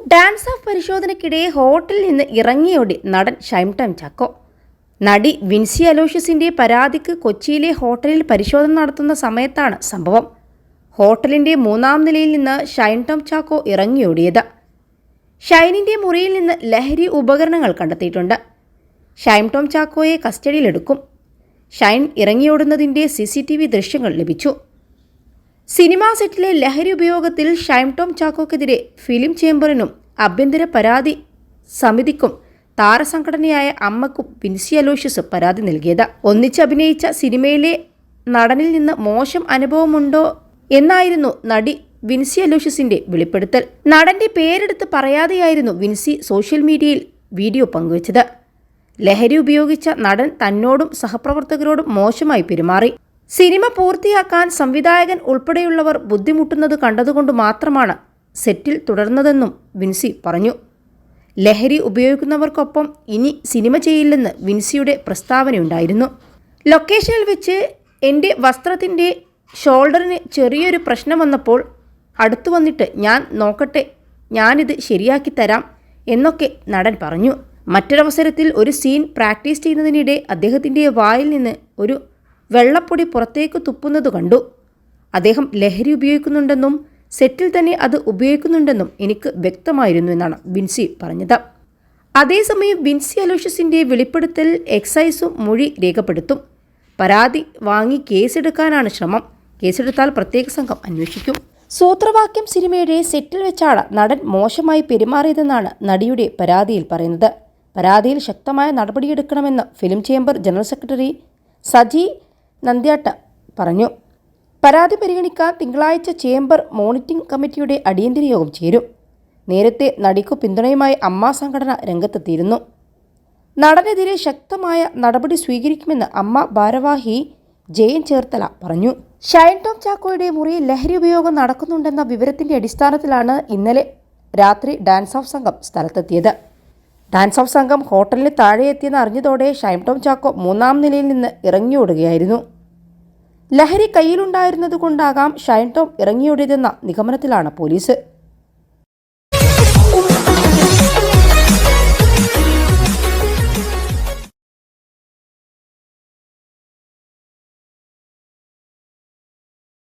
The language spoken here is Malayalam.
ഡാൻസ് ഓഫ് പരിശോധനയ്ക്കിടെ ഹോട്ടലിൽ നിന്ന് ഇറങ്ങിയോടി നടൻ ഷൈം ടൈം ചാക്കോ. നടി വിൻസി അലോഷ്യസിന്റെ പരാതിക്ക് കൊച്ചിയിലെ ഹോട്ടലിൽ പരിശോധന നടത്തുന്ന സമയത്താണ് സംഭവം. ഹോട്ടലിന്റെ മൂന്നാം നിലയിൽ നിന്ന് ഷൈൻ ടോം ചാക്കോ ഇറങ്ങിയോടിയത്. ഷൈനിന്റെ മുറിയിൽ നിന്ന് ലഹരി ഉപകരണങ്ങൾ കണ്ടെത്തിയിട്ടുണ്ട്. ഷൈൻ ടോം ചാക്കോയെ കസ്റ്റഡിയിലെടുക്കും. ഷൈൻ ഇറങ്ങിയോടുന്നതിന്റെ സി സി ടി വി ദൃശ്യങ്ങൾ ലഭിച്ചു. സിനിമാ സെറ്റിലെ ലഹരി ഉപയോഗത്തിൽ ഷൈം ടോം ചാക്കോക്കെതിരെ ഫിലിം ചേംബറിനും ആഭ്യന്തര പരാതി സമിതിക്കും താരസംഘടനയായ അമ്മക്കും വിൻസി അലോഷ്യസ് പരാതി നൽകിയത്. ഒന്നിച്ചഭിനയിച്ച സിനിമയിലെ നടനിൽ നിന്ന് മോശം അനുഭവമുണ്ടോ എന്നായിരുന്നു നടി വിൻസി അലോഷ്യസിന്റെ വെളിപ്പെടുത്തൽ. നടന്റെ പേരെടുത്ത് പറയാതെയായിരുന്നു വിൻസി സോഷ്യൽ മീഡിയയിൽ വീഡിയോ പങ്കുവച്ചത്. ലഹരി ഉപയോഗിച്ച നടൻ തന്നോടും സഹപ്രവർത്തകരോടും മോശമായി പെരുമാറി. സിനിമ പൂർത്തിയാക്കാൻ സംവിധായകൻ ഉൾപ്പെടെയുള്ളവർ ബുദ്ധിമുട്ടുന്നത് കണ്ടതുകൊണ്ട് മാത്രമാണ് സെറ്റിൽ തുടർന്നതെന്നും വിൻസി പറഞ്ഞു. ലഹരി ഉപയോഗിക്കുന്നവർക്കൊപ്പം ഇനി സിനിമ ചെയ്യില്ലെന്ന് വിൻസിയുടെ പ്രസ്താവനയുണ്ടായിരുന്നു. ലൊക്കേഷനിൽ വെച്ച് എന്റെ വസ്ത്രത്തിന്റെ ഷോൾഡറിന് ചെറിയൊരു പ്രശ്നം വന്നപ്പോൾ അടുത്തു വന്നിട്ട് ഞാൻ നോക്കട്ടെ ഞാനിത് ശരിയാക്കി തരാം എന്നൊക്കെ നടൻ പറഞ്ഞു. മറ്റൊരവസരത്തിൽ ഒരു സീൻ പ്രാക്ടീസ് ചെയ്യുന്നതിനിടെ അദ്ദേഹത്തിന്റെ വായിൽ നിന്ന് ഒരു വെള്ളപ്പൊടി പുറത്തേക്ക് തുപ്പുന്നത് കണ്ടു. അദ്ദേഹം ലഹരി ഉപയോഗിക്കുന്നുണ്ടെന്നും സെറ്റിൽ തന്നെ അത് ഉപയോഗിക്കുന്നുണ്ടെന്നും എനിക്ക് വ്യക്തമായിരുന്നു എന്നാണ് വിൻസി പറഞ്ഞത്. അതേസമയം വിൻസി അലോഷ്യസിന്റെ വെളിപ്പെടുത്തൽ എക്സൈസും മൊഴി രേഖപ്പെടുത്തും. പരാതി വാങ്ങി കേസെടുക്കാനാണ് ശ്രമം. കേസെടുത്താൽ പ്രത്യേക സംഘം അന്വേഷിക്കും. സൂത്രവാക്യം സിനിമയുടെ സെറ്റിൽ വെച്ചാണ് നടൻ മോശമായി പെരുമാറിയതെന്നാണ് നടിയുടെ പരാതിയിൽ പറയുന്നത്. പരാതിയിൽ ശക്തമായ നടപടിയെടുക്കണമെന്ന് film chamber general secretary Saji Nandiyatt പറഞ്ഞു. പരാതി പരിഗണിക്കാൻ തിങ്കളാഴ്ച ചേംബർ മോണിറ്ററിംഗ് കമ്മിറ്റിയുടെ അടിയന്തര യോഗം ചേരും. നേരത്തെ നടിക്കു പിന്തുണയുമായി അമ്മ സംഘടന രംഗത്തെത്തിയിരുന്നു. നടനെതിരെ ശക്തമായ നടപടി സ്വീകരിക്കുമെന്ന് അമ്മ ഭാരവാഹി ജയൻ ചേർത്തല പറഞ്ഞു. ഷൈൻ ടോം ചാക്കോയുടെ മുറി ലഹരി ഉപയോഗം നടക്കുന്നുണ്ടെന്ന വിവരത്തിന്റെ അടിസ്ഥാനത്തിലാണ് ഇന്നലെ രാത്രി ഡാൻസ് ഓഫ് സംഘം സ്ഥലത്തെത്തിയത്. ഡാൻസ് ഓഫ് സംഘം ഹോട്ടലിന് താഴെ എത്തിയെന്ന് അറിഞ്ഞതോടെ ഷൈൻ ടോം ചാക്കോ മൂന്നാം നിലയിൽ നിന്ന് ഇറങ്ങിയോടുകയായിരുന്നു. ലഹരി കയ്യിലുണ്ടായിരുന്നതുകൊണ്ടാകാം ഷൈൻ ടോം ഇറങ്ങിയോടിയതെന്ന നിഗമനത്തിലാണ് പോലീസ്.